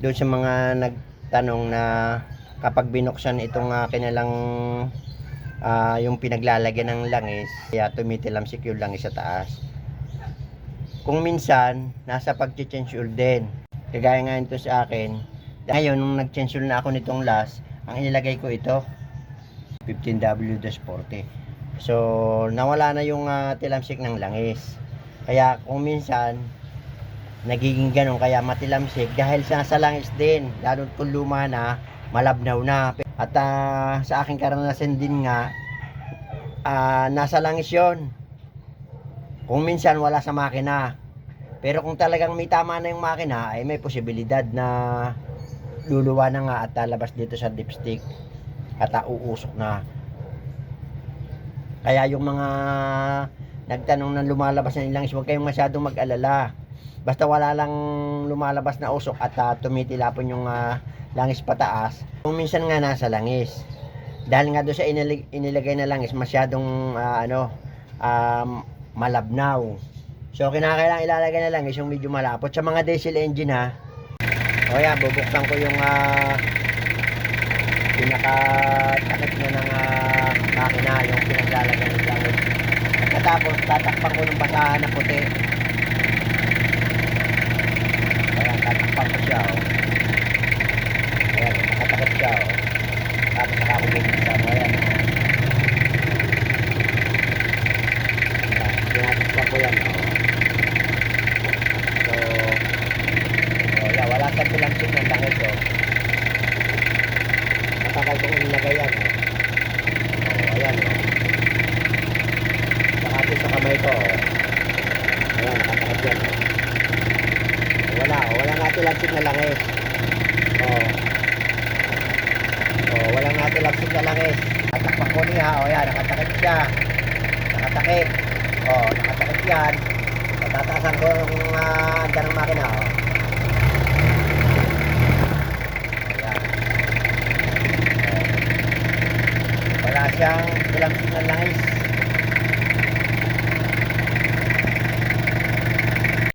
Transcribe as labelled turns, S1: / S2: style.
S1: doon sa mga nagtanong na kapag binuksan itong uh, kanilang ah, yung pinaglalagyan ng langis, kaya tumitilamsik yung langis sa taas. Kung minsan, nasa pag-change oil din. Kagaya nga ito sa akin. Ngayon, nung nag-change oil na ako nitong last, ang inilagay ko ito, 15W-40. So, nawala na yung ah, tilamsik ng langis. Kaya kung minsan, nagiging ganun, kaya matilamsik dahil sa, langis din. Lalo kung luma na, malabnaw na. At ah, sa aking karanasan din nga, ah, nasa langis yon Kung minsan wala sa makina. Pero kung talagang may tama na yung makina, ay may posibilidad na luluwa na nga at lalabas dito sa dipstick at ah, uusok na. Kaya yung mga nagtanong na lumalabas na langis, huwag kayong masyadong mag-alala. Basta wala lang lumalabas na usok at ah, tumitilapon yung ah, langis pataas. Kung minsan nga nasa langis. Dahil nga doon sa inilig- inilagay na langis, masyadong ah, ano, um, malabnaw. So, kinakailangan ilalagay na langis yung medyo malapot. Sa mga diesel engine ha, o yan, bubuksan ko yung ah, pinaka-takip na ng ah, makina, yung pinaglalagyan ng langis. Pagkatapos, tatakpan ko ng basahan na puti. Ayan, tatakpan ko siya, oh. Ayan, nakatakip siya, oh. Tapos saka ako bubuksan, oh. Ayan, oh. Ayan, tinatakpan ko yan, oh. So, oh, yeah, wala sa tilangsik ng langis, oh. Matagal kong inilagay yan, oh. Oh, ayan, oh. Saka ito sa kamay ko, oh. Ayan, nakatakip yan, oh. Wala, oh. Wala nga tilangsik na langis. Oh. Oh, wala nga tilangsik na langis. Tatakpan ko niya, oh, yan, nakatakip siya. Nakatakip. Oh, nakatakip yan. Tataasan ko yung uh, anda ng makina, oh. Ayan. Oh. Wala siyang tilangsik na langis.